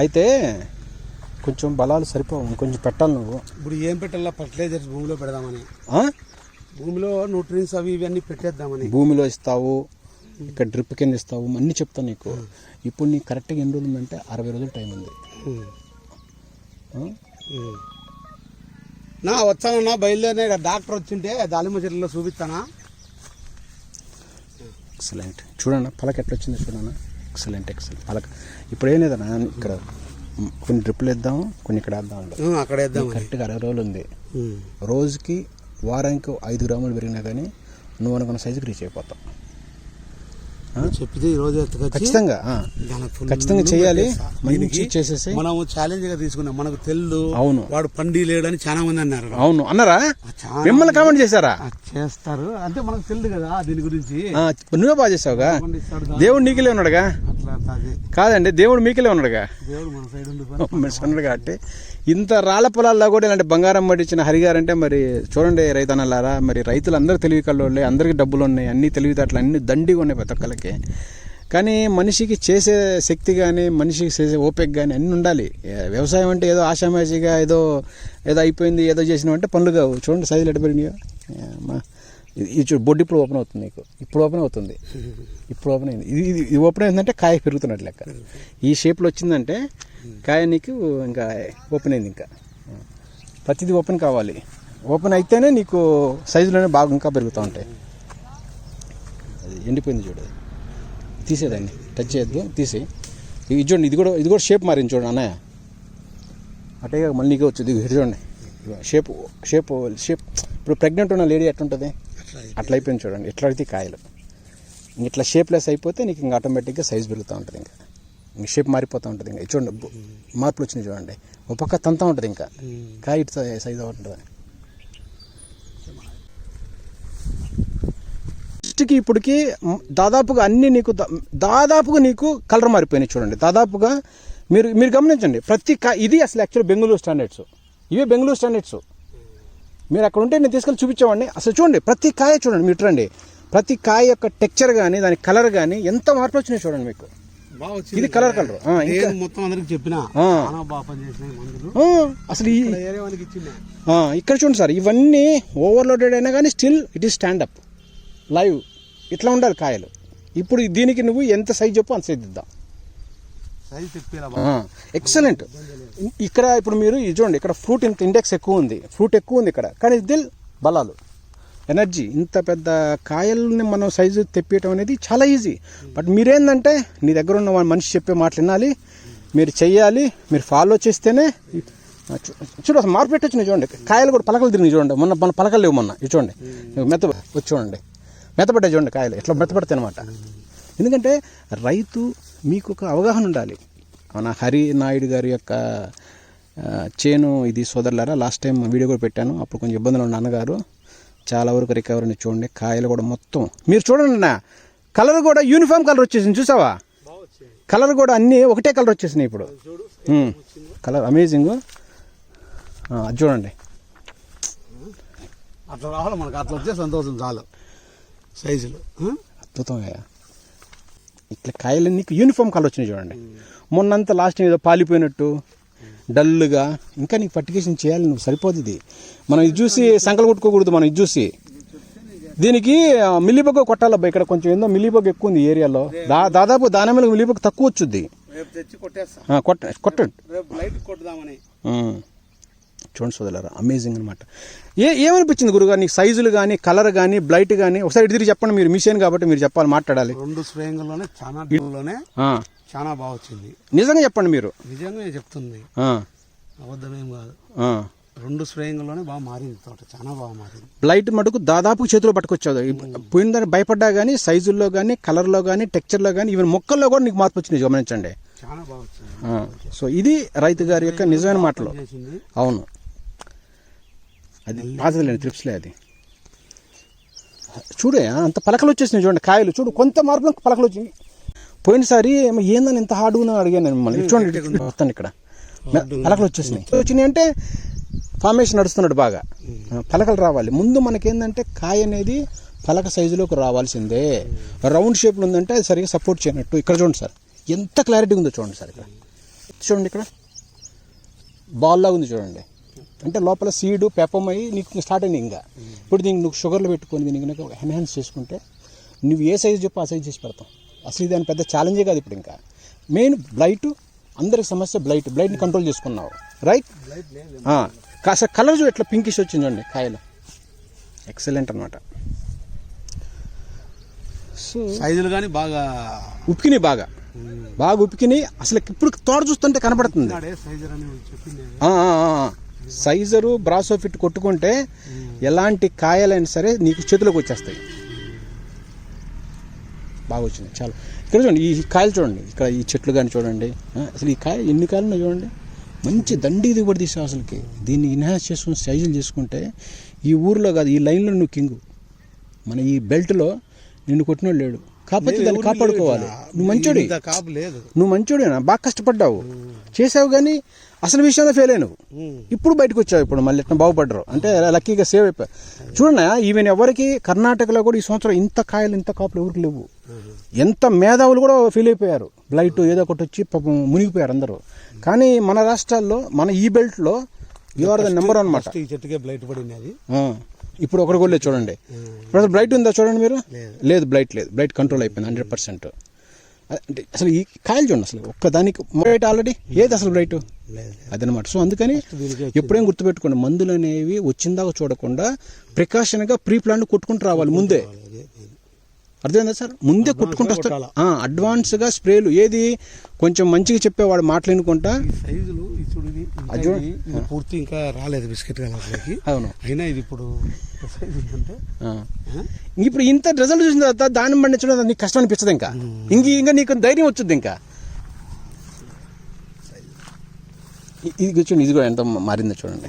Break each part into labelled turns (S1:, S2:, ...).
S1: అయితే కొంచెం బలాలు సరిపోవు ఇంకొంచెం పెట్టాలి నువ్వు.
S2: ఇప్పుడు ఏం పెట్టాలా? ఫర్టిలైజర్స్ భూమిలో పెడదామని? భూమిలో న్యూట్రియన్స్ అవి ఇవి అన్ని పెట్టేద్దామని.
S1: భూమిలో ఇస్తావు ఇక్కడ డ్రిప్ కింద ఇస్తావు అన్నీ చెప్తాను నీకు. ఇప్పుడు నీకు కరెక్ట్గా ఎన్ని రోజులు ఉందంటే అరవై రోజులు టైం ఉంది.
S2: నా వచ్చానన్నా బయలుదేరిన ఇక్కడ డాక్టర్ వచ్చింటే దాలిమ చెట్లలో చూపిస్తానా?
S1: ఎక్సలెంట్ చూడన్న పలక ఎట్లా వచ్చిందో చూడన్న. ఎక్సలెంట్ ఎక్సలెంట్ పలక ఇప్పుడు ఏం లేదన్నా ఇక్కడ కొన్ని డ్రిప్పులు ఇద్దాము కొన్ని ఇక్కడ వేద్దాం
S2: అక్కడ వేద్దామని
S1: కరెక్ట్గా అరవై రోజులు ఉంది. రోజుకి వారానికి ఐదు గ్రాములు పెరిగినా కానీ నువ్వు అనుకున్న సైజుకి రీచ్ అయిపోతావు.
S2: చెప్పితే ఈ రోజు
S1: ఖచ్చితంగా ఖచ్చితంగా చేయాలి. మంచి చేసేసి
S2: మనము ఛాలెంజ్గా తీసుకున్నాం. మనకు తెల్లు
S1: అవును.
S2: వాడు పండి లేడని చాలా మంది అన్నారు.
S1: అవును. అన్నారా? మిమ్మల్ని కామెంట్ చేశారా?
S2: చేస్తారు. అంటే మనకు తెలియదు కదా దీని గురించి.
S1: నువ్వే బాగా చేసావుగా. దేవుడు నీకెళ్ళే ఉన్నాడుగా? కాదండి దేవుడు మీకెళ్ళే ఉన్నాడుగా? ఉన్నాడు కాబట్టి. ఇంత రాళ్ళ పొలాల్లో కూడా ఇలాంటి బంగారం పట్టించిన హరిగారు అంటే మరి చూడండి రైతన్నలారా మరి రైతులందరూ తెలివి కళ్ళోళ్ళే అందరికీ డబ్బులు ఉన్నాయి అన్ని తెలివితేటలు అన్ని దండిగా ఉన్నాయి ప్రతి ఒక్కరికి కానీ మనిషికి చేసే శక్తి కానీ మనిషికి చేసే ఓపిక కానీ అన్నీ ఉండాలి. వ్యవసాయం అంటే ఏదో ఆషామాషిగా ఏదో ఏదో అయిపోయింది ఏదో చేసినామంటే పనులు కావు. చూడండి సైజులు ఎట్ట పెరిగినాయో. ఏ, అమ్మా. ఇది చూడు బొడ్డు ఇప్పుడు ఓపెన్ అవుతుంది నీకు. ఇప్పుడు ఓపెన్ అవుతుంది. ఇప్పుడు ఓపెన్ అయింది. ఇది ఇది ఇది ఓపెన్ అయిందంటే కాయ పెరుగుతున్నట్టు లెక్క. ఈ షేప్లో వచ్చిందంటే కాయ నీకు ఇంకా ఓపెన్ అయింది ఇంకా. ప్రతిదీ ఓపెన్ కావాలి. ఓపెన్ అయితేనే నీకు సైజులోనే బాగా ఇంకా పెరుగుతూ ఉంటాయి. అది ఎండిపోయింది చూడు. తీసేదాన్ని టచ్ చేయొద్దు. తీసి ఇది చూడండి ఇది కూడా ఇది కూడా షేప్ మారింది చూడండి అన్నయ్య. అటే మళ్ళీ నీకే వచ్చింది. ఇది చూడండి. Shape shape shape. ఇప్పుడు ప్రెగ్నెంట్ ఉన్న లేడీ ఎట్లుంటుంది?
S2: అట్లా
S1: అయిపోయింది చూడండి. ఇట్లా అయితే కాయలు. ఇంక ఇట్లా షేప్లెస్ అయిపోతే నీకు ఇంకా ఆటోమేటిక్గా సైజ్ పెరుగుతూ ఉంటుంది ఇంకా. ఇంక షేప్ మారిపోతూ ఉంటుంది ఇంకా. చూడండి మార్పులు వచ్చినాయి చూడండి. ఒక పక్క తంతా ఉంటుంది ఇంకా. కాయ ఇటు సైజ్ ఉంటుంది ఫస్ట్కి ఇప్పటికి దాదాపుగా అన్ని నీకు దాదాపుగా నీకు కలర్ మారిపోయినాయి చూడండి. దాదాపుగా మీరు మీరు గమనించండి ప్రతి ఇది అసలు యాక్చువల్ బెంగళూరు స్టాండర్డ్స్ ఇవే బెంగళూరు స్టాండర్డ్స్ మీరు అక్కడ ఉంటే నేను తీసుకెళ్ళి చూపించేవాడిని. అసలు చూడండి ప్రతి కాయ చూడండి మీరు రండి ప్రతి కాయ యొక్క టెక్చర్ కానీ దాని కలర్ కానీ ఎంత మార్పు వచ్చినాయి చూడండి మీకు. ఇది కలర్ కలర్
S2: మొత్తం అందరికి చెప్పిన
S1: అసలు
S2: ఇక్కడ
S1: చూడండి సార్ ఇవన్నీ ఓవర్లోడెడ్ అయినా కానీ still it is stand up live ఇట్లా ఉండాలి కాయలు. ఇప్పుడు దీనికి నువ్వు ఎంత సైజ్ చెప్పు అంత సైజ్ ఇద్దాం. ఎక్సలెంట్. ఇక్కడ ఇప్పుడు మీరు ఇది చూడండి ఇక్కడ ఫ్రూట్ ఇంత ఇండెక్స్ ఎక్కువ ఉంది. ఫ్రూట్ ఎక్కువ ఉంది ఇక్కడ. కానీ దిల్ బలాలు. ఎనర్జీ. ఇంత పెద్ద కాయల్ని మనం సైజు తెప్పియటం అనేది చాలా ఈజీ. బట్ మీరేందంటే నీ దగ్గర ఉన్న మనిషి చెప్పే మాటలు వినాలి. మీరు చెయ్యాలి. మీరు ఫాలో చేస్తేనే ఆ, చూడు అసలు మార్పు పెట్టొచ్చినాయి చూడండి. కాయలు కూడా పలకలు తిరిగి చూడండి. మొన్న మన పలకలు లేవు మొన్న. చూడండి. మెత్త వచ్చి చూడండి. మెత్తపడ్డాయి చూడండి కాయలు. ఎట్లా మెత్తపడతాయి అనమాట ఎందుకంటే రైతు మీకు ఒక అవగాహన ఉండాలి. మన హరి నాయుడు గారి యొక్క చేను ఇది సోదరులారా లాస్ట్ టైం వీడియో కూడా పెట్టాను. అప్పుడు కొంచెం ఇబ్బందులు ఉన్న అన్నగారు చాలా వరకు రికవరీని చూడండి. కాయలు కూడా మొత్తం. మీరు చూడండి నా కలర్ కూడా యూనిఫామ్ కలర్ వచ్చేసింది చూసావా? కలర్ కూడా అన్నీ ఒకటే కలర్ వచ్చేసినాయి ఇప్పుడు. Colour amazing. అది చూడండి.
S2: అట్లా రావాలి మనకు? అట్లా వచ్చే సంతోషం చాలు. సైజులు?
S1: అద్భుతమయ్యా ఇట్లా కాయలు నీకు యూనిఫామ్ కలర్ వచ్చినాయి చూడండి. మొన్నంతా లాస్ట్ ఏదో పాలిపోయినట్టు డల్గా ఇంకా నీకు పట్టికేషన్ చేయాలి నువ్వు సరిపోదు ఇది. మనం ఇది చూసి సంకలు కొట్టుకోకూడదు మనం ఇది చూసి. దీనికి ఆ, మిల్లిబొగ్గ కొట్టాలబ్బా ఇక్కడ కొంచెం ఏందో మిల్లిబొగ్గ ఎక్కువ ఉంది ఏరియాలో. దా దాదాపు దాని మీద మిల్లిబొగ్గ తక్కువ వచ్చుద్ది. కొట్టండి. చూడండి సోదరులారా అమేజింగ్ అనమాట ఏ ఏమనిపించింది గురుగారు? నీకు సైజులు కానీ కలర్ కానీ బ్లైట్ కానీ ఒకసారి ఇటు తిరిగి చెప్పండి మీరు మిషన్ కాబట్టి మీరు చెప్పాలి మాట్లాడాలి.
S2: రెండు స్ప్రేయింగ్లోనే చాలా చాలా బాగా వచ్చింది.
S1: నిజంగా చెప్పండి మీరు.
S2: నిజంగా చెప్తుంది. అబద్ధమేం కాదు. రెండు స్ప్రేయింగ్లోనే బాగా మారింది తోట చాలా బాగా మారింది.
S1: బ్లైట్ మటుకు దాదాపు చేతిలో పట్టుకొచ్చావు. పోయిన దాన్ని భయపడ్డా కానీ సైజుల్లో కానీ కలర్లో కానీ టెక్చర్లో కానీ ఈవెన్ మొక్కల్లో కూడా నీకు మార్పు వచ్చింది గమనించండి.
S2: చాలా బాగా
S1: సో ఇది రైతు గారి యొక్క నిజమైన మాటలు. అవును. అది పాతదిలేండి ట్రిప్స్లే అది. చూడే అంత పలకలు వచ్చేసినాయి చూడండి కాయలు. చూడు కొంత మార్పులో పలకలు వచ్చినాయి పోయినసారి ఏందని ఇంత హార్డ్ అని అడిగాను నేను మిమ్మల్ని. చూడండి వస్తాను ఇక్కడ. పలకలు వచ్చేసినాయి. వచ్చినాయి అంటే ఫార్మేషన్ నడుస్తున్నాడు బాగా. పలకలు రావాలి. ముందు మనకేందంటే కాయ అనేది పలక సైజులోకి రావాల్సిందే. రౌండ్ షేప్లో ఉందంటే అది సరిగా సపోర్ట్ చేయనట్టు. ఇక్కడ చూడండి సార్. ఎంత క్లారిటీ ఉందో చూడండి సార్ ఇక్కడ. చూడండి ఇక్కడ. బాల్ లాగా ఉంది చూడండి. అంటే లోపల సీడు పెప్పమయ్యి నీకు స్టార్ట్ అయింది ఇంకా. ఇప్పుడు దీనికి నువ్వు షుగర్లో పెట్టుకొని దీనికి కనుక ఎన్హాన్స్ చేసుకుంటే నువ్వు ఏ సైజు చెప్పు ఆ సైజ్ చేసి పెడతాం. అసలు ఇది దాని పెద్ద ఛాలెంజే కాదు ఇప్పుడు ఇంకా. మెయిన్ బ్లైట్ అందరికి సమస్య బ్లైట్ బ్లైట్ని కంట్రోల్ చేసుకున్నావు. రైట్ కాస్త కలర్ చూ ఎట్లా పింకిష్ వచ్చింది చూడండి కాయలు. ఎక్సలెంట్ అనమాట సో
S2: సైజులు కానీ బాగా
S1: ఉపికినాయి బాగా. బాగా ఉపికినాయి అసలు ఇప్పుడు తోట చూస్తుంటే కనపడుతుంది.
S2: నాడే సైజర్.
S1: సైజరు బ్రాసోఫిట్ కొట్టుకుంటే ఎలాంటి కాయలైనా సరే నీకు చేతిలోకి వచ్చేస్తాయి. బాగా వచ్చింది. చాలా. ఇక్కడ చూడండి ఈ కాయలు చూడండి. ఇక్కడ ఈ చెట్లు కానీ చూడండి. అసలు ఈ కాయ ఎన్ని కాయలు ఉన్నాయి చూడండి. మంచి దండి దిగుబడి తీసావు అసలుకి. దీన్ని ఇన్హాన్స్ చేసుకుని సైజులు చేసుకుంటే ఈ ఊర్లో కాదు ఈ లైన్లో నువ్వు కింగు. మన ఈ బెల్ట్లో నిన్ను కొట్టినోడు లేడు. కాకపోతే దాన్ని కాపాడుకోవాలి. నువ్వు మంచోడి నువ్వు మంచోడేనా బాగా కష్టపడ్డావు. చేసావు కానీ అసలు విషయంలో ఫెయిల్ అయినావు. ఇప్పుడు బయటకు వచ్చావు ఇప్పుడు మళ్ళీ ఎట్లా బాగుపడ్డారు? అంటే లక్కీగా సేవ్ అయిపోయావు చూడన్నా ఈవెన్ ఎవరికి కర్ణాటకలో కూడా ఈ సంవత్సరం ఇంత కాయలు ఇంత కాపులు ఎవరికి లేవు. ఎంత మేధావులు కూడా ఫెయిల్ అయిపోయారు. బ్లైట్ ఏదో ఒకటి వచ్చి పాపం మునిగిపోయారు అందరూ. కానీ మన రాష్ట్రాల్లో మన ఈ బెల్ట్లో you are the number one
S2: ఈ చెట్టుకే బ్లైట్ పడింది
S1: ఇప్పుడు ఒకటి కూడా లేదు చూడండి. బ్లైట్ ఉందా చూడండి మీరు?
S2: లేదు.
S1: లేదు బ్లైట్ లేదు. బ్లైట్ కంట్రోల్ అయిపోయింది హండ్రెడ్ పర్సెంట్ అంటే అసలు ఈ కాయలు చూడండి అసలు ఒక్కదానికి బ్లైట్ ఆల్రెడీ ఏది అసలు
S2: లేదు
S1: అదనమాట. సో అందుకని ఎప్పుడేం గుర్తుపెట్టుకోండి మందులు అనేవి వచ్చిందాక చూడకుండా ప్రికాషన్గా ప్రీ ప్లాన్ కొట్టుకుంటూ రావాలి ముందే. అర్థమైందా సార్? ముందే కొట్టుకుంటూ వస్తారు. అడ్వాన్స్గా స్ప్రేలు ఏది కొంచెం మంచిగా చెప్పేవాడు మాట్లాడుకుంటా
S2: సైజులు ఇది పూర్తి ఇంకా రాలేదు బిస్కెట్ కలర్లోకి
S1: అవును.
S2: అయినా ఇది ఇప్పుడు అంటే?
S1: ఇప్పుడు ఇంత రిజల్ట్ చూసిన తర్వాత దాన్ని పండించడం నీకు కష్టం అనిపిస్తుంది ఇంకా. ఇంక ఇంకా నీకు ధైర్యం వచ్చింది ఇంకా. ఇది చూడండి ఇది కూడా ఎంత మారిందో చూడండి.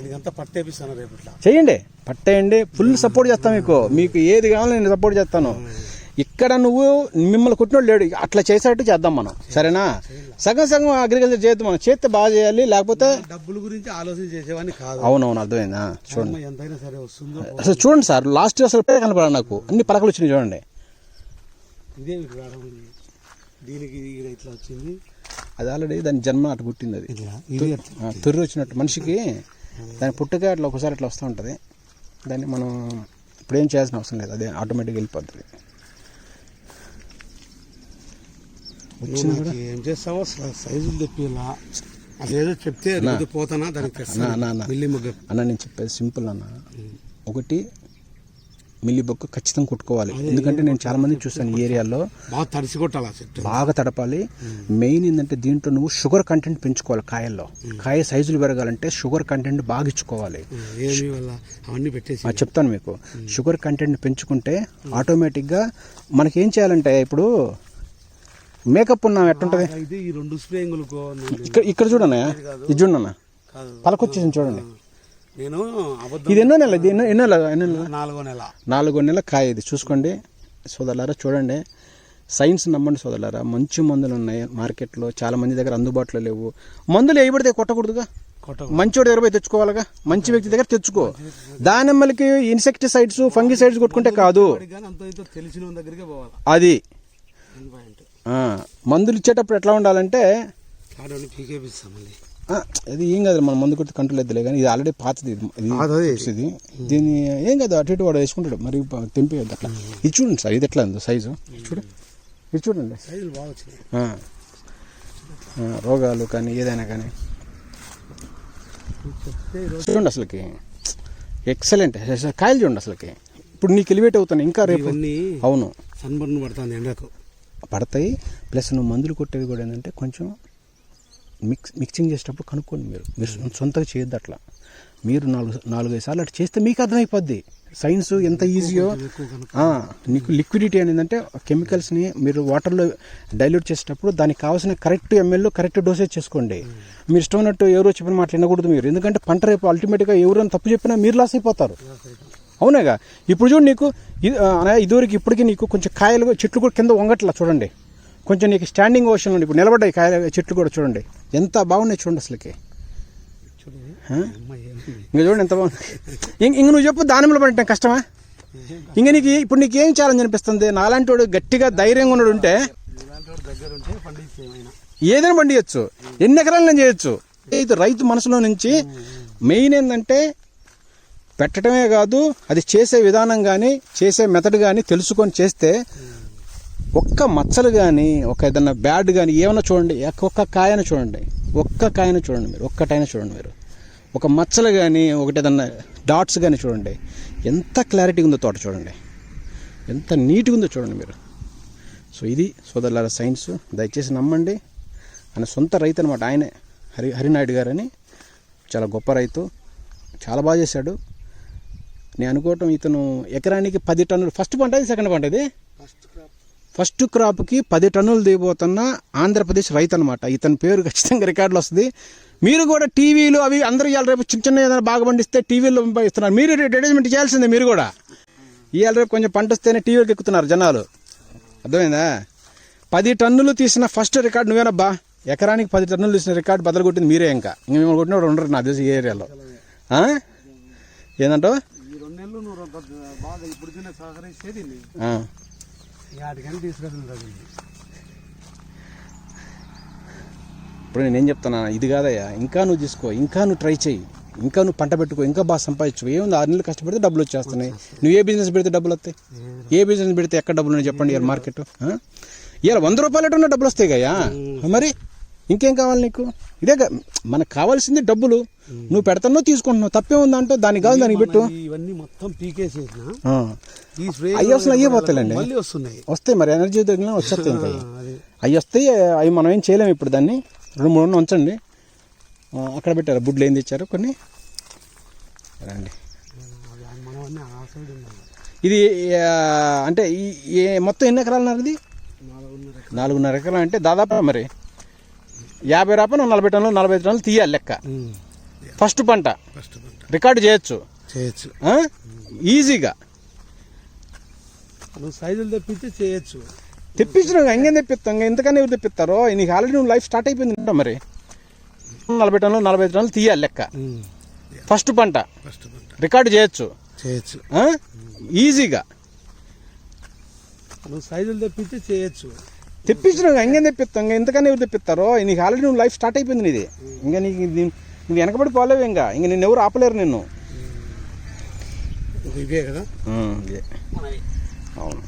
S1: చేయండి పట్టేయండి. ఫుల్ సపోర్ట్ చేస్తాను మీకు. మీకు ఏది కావాలో నేను సపోర్ట్ చేస్తాను. ఇక్కడ నువ్వు మిమ్మల్ని కొట్టినోడు లేడు. అట్లా చేసేటట్టు చేద్దాం మనం. సరేనా? సగం సగం అగ్రికల్చర్ చేద్దాం మనం. చేస్తే బాగా చేయాలి లేకపోతే
S2: డబ్బుల గురించి ఆలోచన చేసేవాడిని కాదు.
S1: అవునవును అర్థమైందా? చూడండి.
S2: ఎంతైనా సరే వస్తుందో
S1: అసలు చూడండి సార్ లాస్ట్ అసలు పేరు కనపడాలి నాకు. అన్ని పలకలు వచ్చినాయి చూడండి.
S2: ఇదే. దీనికి ఇట్లా వచ్చింది.
S1: అది ఆల్రెడీ దాని జన్మ అటు పుట్టింది అది. తొర్రి వచ్చినట్టు. మనిషికి దాని పుట్టుక అట్లా ఒకసారి అట్లా వస్తూ ఉంటుంది. దాన్ని మనం ఇప్పుడు ఏం చేయాల్సిన అవసరం లేదు. అదే ఆటోమేటిక్గా వెళ్ళిపోతుంది
S2: నువ్వు నాకు ఏం చేస్తావో సైజులు తెప్పిలా అదేదో చెప్తే పోతానా? దానికి
S1: అన్న నేను చెప్పేది సింపుల్ అన్న. ఒకటి మిల్లి బొక్క ఖచ్చితంగా కొట్టుకోవాలి. ఎందుకంటే నేను చాలా మంది చూస్తాను ఈ ఏరియాలో.
S2: బాగా తడిసి కొట్టాలి
S1: బాగా తడపాలి. మెయిన్ ఏంటంటే దీంట్లో నువ్వు షుగర్ కంటెంట్ పెంచుకోవాలి కాయల్లో. కాయ సైజులు పెరగాలంటే షుగర్ కంటెంట్ బాగా ఇచ్చుకోవాలి.
S2: అవన్నీ పెట్టేసి.
S1: చెప్తాను మీకు. షుగర్ కంటెంట్ పెంచుకుంటే ఆటోమేటిక్గా మనకి చేయాలంటే ఇప్పుడు మేకప్ ఉన్న ఎట్టుంటది?
S2: ఆ, ఇది ఈ రెండు స్ప్రేయింగులకు నేను-
S1: ఇక్కడ ఇక్కడ చూడన్నా ఇది చూడన్నా పలకొచ్చేసింది చూడండి.
S2: నేను
S1: ఇది ఎన్నో నెల ఇది ఎన్నో ఎన్నో నెల ఎన్నో నెల
S2: నాలుగో నెల.
S1: నాలుగో నెలల కాయ ఇది. చూసుకోండి సోదరులారా చూడండి. సైన్స్ నమ్మండి సోదరులారా. మంచి మందులు ఉన్నాయి మార్కెట్లో. చాలా మంది దగ్గర అందుబాటులో లేవు. మందులు వేయబడితే కొట్టకూడదుగా?
S2: కొట్ట
S1: మంచోడి దగ్గర పోయి తెచ్చుకోవాలిగా? మంచి వ్యక్తి దగ్గర తెచ్చుకో. దానిమ్మలకి ఇన్సెక్టిసైడ్స్ ఫంగిసైడ్స్ కొట్టుకుంటే కాదు. అది. మందులు ఇచ్చేటప్పుడు ఎట్లా ఉండాలంటే ఇది ఏం కాదు మన మందు కొట్టి కంట్రోల్ ఎద్దులే కానీ ఇది ఆల్రెడీ పాతది ఇది దీన్ని ఏం కాదు అటు ఇటు వాడు వేసుకుంటాడు మరి ప- తెంపేయద్దు అట్లా. ఇది చూడండి సార్ ఇది ఎట్లా ఉందో సైజు చూడు. ఇది చూడండి. రోగాలు కానీ ఏదైనా కానీ. చూడండి అసలుకి. ఎక్సలెంట్ కాయలు చూడండి అసలుకి. ఇప్పుడు నీకు ఎలివేట్ అవుతాను ఇంకా రేపు. అవును.
S2: సన్బర్న్ పడుతుంది ఎండకు.
S1: పడతాయి. ప్లస్ నువ్వు మందులు కొట్టేవి కూడా ఏంటంటే కొంచెం మిక్స్ మిక్సింగ్ చేసేటప్పుడు కనుక్కోండి మీరు. మీరు సొంతగా చేయొద్దు అట్లా. మీరు నాలుగు నాలుగైదు సార్లు అట్లా చేస్తే మీకు అర్థమైపోద్ది. సైన్స్ ఎంత ఈజీయో. నీకు లిక్విడిటీ అనేది ఏంటంటే కెమికల్స్ని మీరు వాటర్లో డైల్యూట్ చేసేటప్పుడు దానికి కావాల్సిన కరెక్ట్ ఎంఎల్ కరెక్ట్ డోసేజ్ చేసుకోండి. మీరు ఇష్టం ఉన్నట్టు ఎవరో చెప్పిన మాట వినకూడదు మీరు. ఎందుకంటే పంట రేపు అల్టిమేట్గా ఎవరైనా తప్పు చెప్పినా మీరు లాస్ అయిపోతారు. అవునాగా. ఇప్పుడు చూడు నీకు ఇదివరకు ఇప్పటికీ నీకు కొంచెం కాయలు చెట్లు కూడా కింద వంగట్లా చూడండి. కొంచెం నీకు స్టాండింగ్ ఓషన్ ఇప్పుడు నిలబడ్డాయి కాయల చెట్లు కూడా చూడండి. ఎంత బాగున్నాయి చూడండి అసలుకి. ఇంకా చూడండి ఎంత బాగుంది. ఇంక ఇంక నువ్వు చెప్పు దానిమ్మలు పడటం కష్టమా? ఇంక నీకు ఇప్పుడు నీకు ఏం ఛాలెంజ్ అనిపిస్తుంది? నాలాంటి వాడు గట్టిగా ధైర్యంగా ఉన్నాడు ఉంటే ఏదైనా పండియచ్చు. ఎన్ని ఎకరాలు చేయొచ్చు. ఇది రైతు మనసులో నుంచి మెయిన్ ఏంటంటే పెట్టడమే కాదు అది చేసే విధానం కానీ చేసే మెథడ్ కానీ తెలుసుకొని చేస్తే ఒక్క మచ్చలు కానీ ఒక ఏదన్నా బ్యాడ్ కానీ ఏమైనా చూడండి ఒక్క కాయను చూడండి. ఒక్క కాయను చూడండి మీరు ఒక్కటైనా చూడండి మీరు. ఒక మచ్చలు కానీ ఒకటి ఏదన్నా డాట్స్ కానీ చూడండి. ఎంత క్లారిటీ ఉందో తోట చూడండి. ఎంత నీట్గా ఉందో చూడండి మీరు. సో ఇది సోదరులార సైన్స్ దయచేసి నమ్మండి. ఆయన సొంత రైతు అనమాట ఆయనే. హరి హరినాయుడు గారని. చాలా గొప్ప రైతు. చాలా బాగా చేశాడు. నేను అనుకోవటం ఇతను ఎకరానికి పది టన్నులు. ఫస్ట్ పంట ఇది సెకండ్ పంట ఇది?
S2: ఫస్ట్ క్రాప్
S1: ఫస్ట్ క్రాప్కి పది టన్నులు దిగిపోతున్న ఆంధ్రప్రదేశ్ రైతు అనమాట ఇతని పేరు ఖచ్చితంగా రికార్డులు వస్తుంది. మీరు కూడా టీవీలు అవి అందరూ ఇవాళ రేపు చిన్న చిన్న ఏదైనా బాగా పండిస్తే టీవీలో ఇస్తున్నారు మీరు అడ్వర్టైజ్మెంట్ చేయాల్సిందే మీరు కూడా. ఇవాళ రేపు కొంచెం పంట వస్తేనే టీవీకి ఎక్కుతున్నారు జనాలు. అర్థమైందా? పది టన్నులు తీసిన ఫస్ట్ రికార్డు నువ్వేనబ్బా? ఎకరానికి పది టన్నులు తీసిన రికార్డు బదులు కొట్టింది మీరే ఇంకా. ఇంక మేము కొట్టినప్పుడు ఉండరు నా తెలిసి ఈ ఏరియాలో. ఆ?
S2: నెలలు నువ్వు బాగా ఇప్పుడు తినే సహకరించేది. వాటికని
S1: ఇప్పుడు నేను ఏం చెప్తున్నా ఇది కాదయ్యా. ఇంకా నువ్వు తీసుకో ఇంకా నువ్వు ట్రై చేయి ఇంకా నువ్వు పంట పెట్టుకో ఇంకా బాగా సంపాదించు. ఏముంది ఆరు నెలలు కష్టపడితే డబ్బులు వచ్చేస్తున్నాయి. నువ్వు ఏ బిజినెస్ పెడితే డబ్బులు వస్తాయి? ఏ బిజినెస్ పెడితే ఎక్కడ డబ్బులు ఉన్నాయి చెప్పండి ఇవాళ మార్కెట్ ఇవాళ వంద రూపాయలు ఉన్న డబ్బులు వస్తాయి కయ్యా మరి ఇంకేం కావాలి నీకు? ఇదే మనకు కావాల్సింది డబ్బులు. నువ్వు పెడతానో తీసుకుంటున్నావు తప్పే ఉందంటే దానికి కాదు దానికి పెట్టు.
S2: ఇవన్నీ మొత్తం పీకేసేసిన. ఈ స్ప్రే
S1: అయ్యి వస్తున్నాయి వస్తాయి మరి ఎనర్జీ తగిలిన వచ్చేస్తాయి ఇంకా అవి వస్తాయి అవి మనం ఏం చేయలేము ఇప్పుడు దాన్ని. రెండు మూడు ఉంచండి. అక్కడ పెట్టారు బుడ్లు ఏం తెచ్చారు కొన్ని. రండి. ఇది అంటే ఈ మొత్తం ఎన్ని ఎకరాలు ఉన్నారు ఇది?
S2: నాలుగున్నర
S1: నాలుగున్నర ఎకరాలు అంటే దాదాపు మరి యాభై రూపాయలు నలభై టన్నులు నలభై ఐదు టన్నులు తీయాలి లెక్క. ఫస్ట్ పంట. రికార్డు చేయొచ్చు.
S2: చేయొచ్చు?
S1: ఈజీగా.
S2: సైజులు తెప్పించి చేయొచ్చు.
S1: తెప్పించిన ఇంకేం తెప్పిస్తాం? ఇంకా ఇంతకన్నా ఎవరు తెప్పిస్తారో? నీకు ఆల్రెడీ నువ్వు లైఫ్ స్టార్ట్ అయిపోయింది అంట మరి. నలభై టన్నులు నలభై ఐదు టన్నులు తీయాలి లెక్క. ఫస్ట్ పంట. రికార్డు చేయొచ్చు.
S2: చేయొచ్చు?
S1: ఈజీగా.
S2: సైజులు తెప్పించి చేయొచ్చు.
S1: తెప్పించిన ఇంకేం తెప్పిస్తాం ఇంకా ఇంతకన్నా ఎవరు తెప్పిస్తారో? నీకు ఆల్రెడీ నువ్వు లైఫ్ స్టార్ట్ అయిపోయింది నీది. ఇంకా నీకు నువ్వు వెనకబడి పోలేవు ఇంకా. ఇంకా నిన్ను ఎవరు ఆపలేరు నిన్ను.
S2: ఇవే కదా?
S1: ఇదే అవును.